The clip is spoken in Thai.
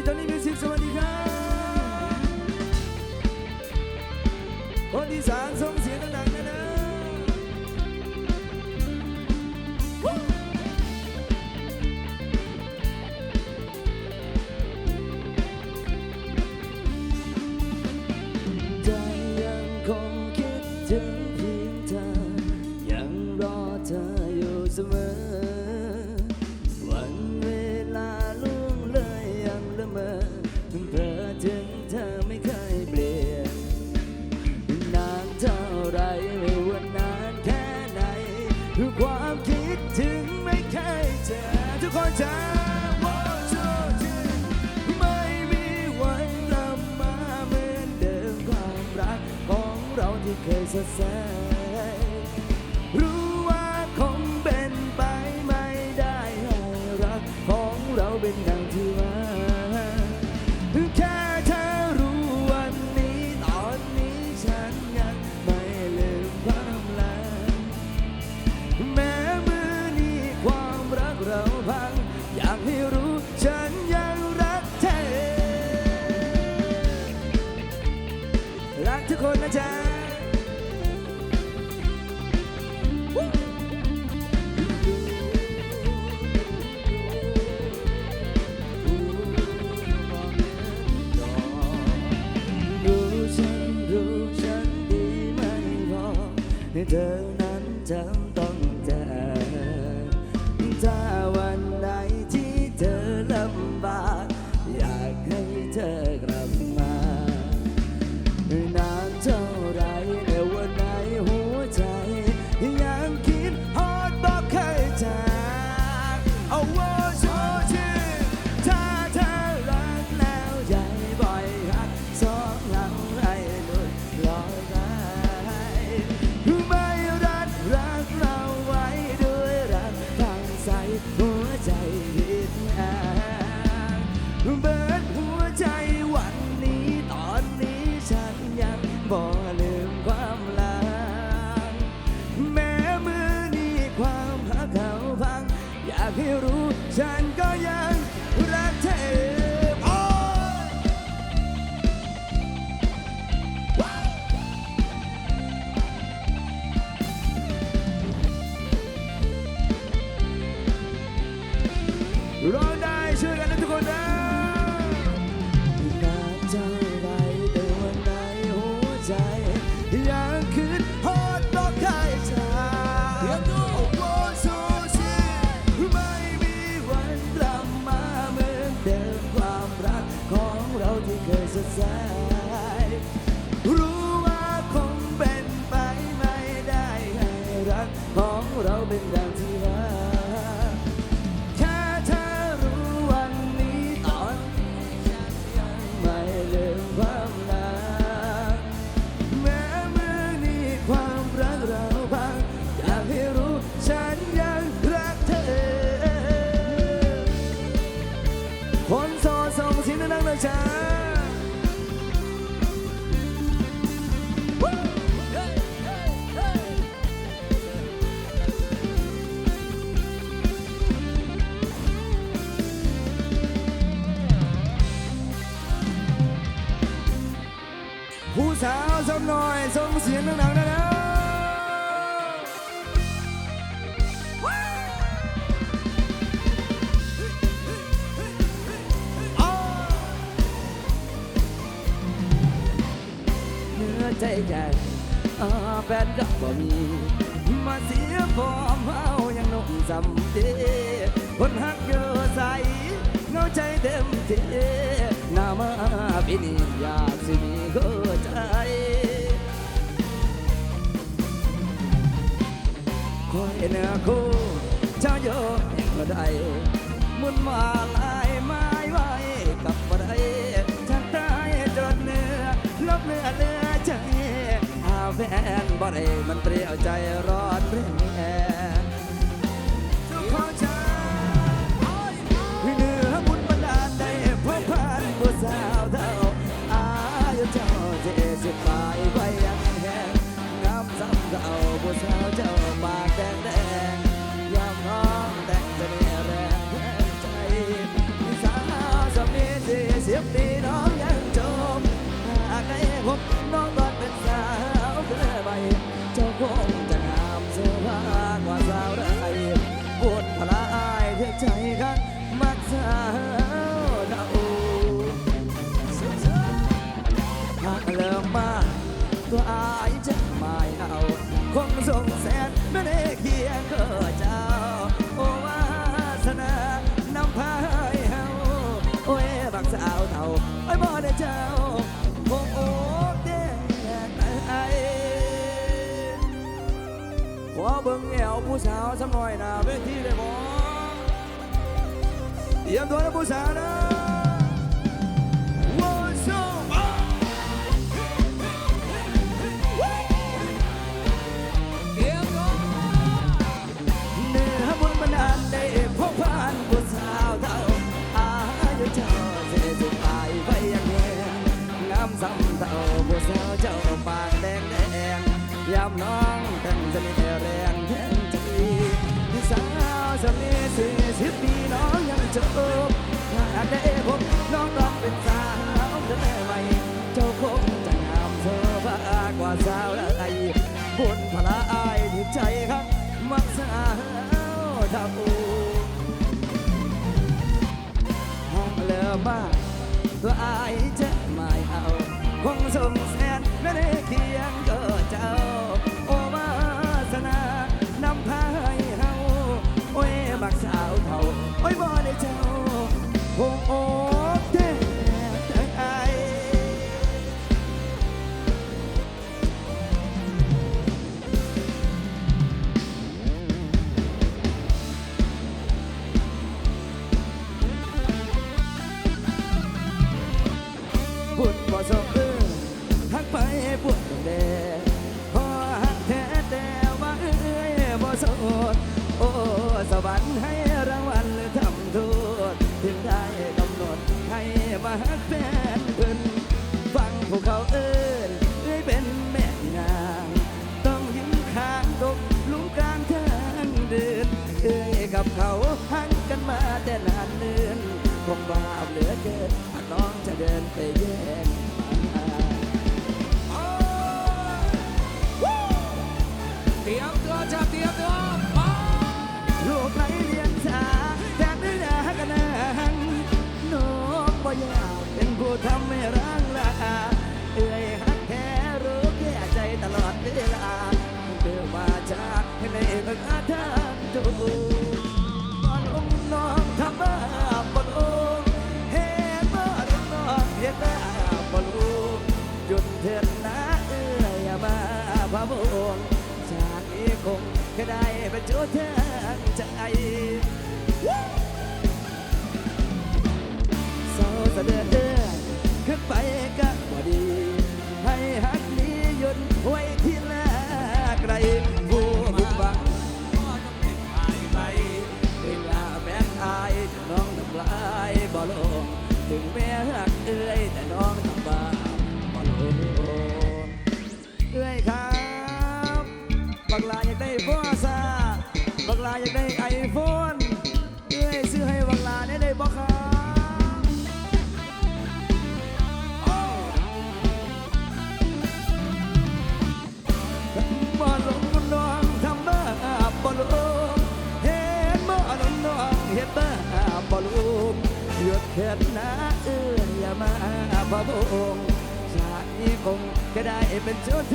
กิตาลีมิวสิกสวัสดีครับคนอีสานสม de coisa é. together. done น่อยส่งเสียงดังๆนะนะเนื้อใจใหญ่อาแฟนก็บ่มี มาเสียฟอร์มเอายังนุ่มจำเดีคนหักเยอะใสเงาใจเต็มทีหนามาปีนี้ยาสิมีหัใจ คอยเนื้อคู่เจ้าโยนเมื่อใดมุนมาลายไม้ไว้กับบ่ได้ทางใต้จนเนื้อลบเนื้อเนื้อใจอาแฟนบ่ได้มันเปรียวใจร้อนเรื่อง ทรงแสนไม่ได้เคียงก็เจ้า โอวาสนานำพาให้เฮาโอ้ยบักสาวเท่าไอ้บ่ได้เจ้าโอ้โอ้เด้ไอขอเบิ่งแอวผู้สาวสักหน่อยหนะเวทีได้บ่เตรียมตัวนะผู้สาวนะ ก็อายจะไม่เอาคงสมแส น้ คงแค่ได้เป็นจุดแทนใจเศร้าสะเดือนเดือนขึ้นไปก็บ่ดี ให้หักนี้ยุดไว้ที่แลไกลผู้บุกบังก็ต้องเป็นหายไปเวลาแบกอายน้องทำลายบ่ลงถึงแม้หักเอ้ยแต่ บักลาอยากได้ฟอซ่าบักลาอยากได้ไอโฟนเอ้ยซื้อให้บักลาได้ได้บ่ครับบ่ลงน้องทำบ้าบ่ลงเฮ็ดบ่ลงน้องเฮ็ดบ้าบ่ลงหยุดเถิดนะเอ้ยอย่ามาพะวงชาตินี้คงจะได้เป็นเจ้าแท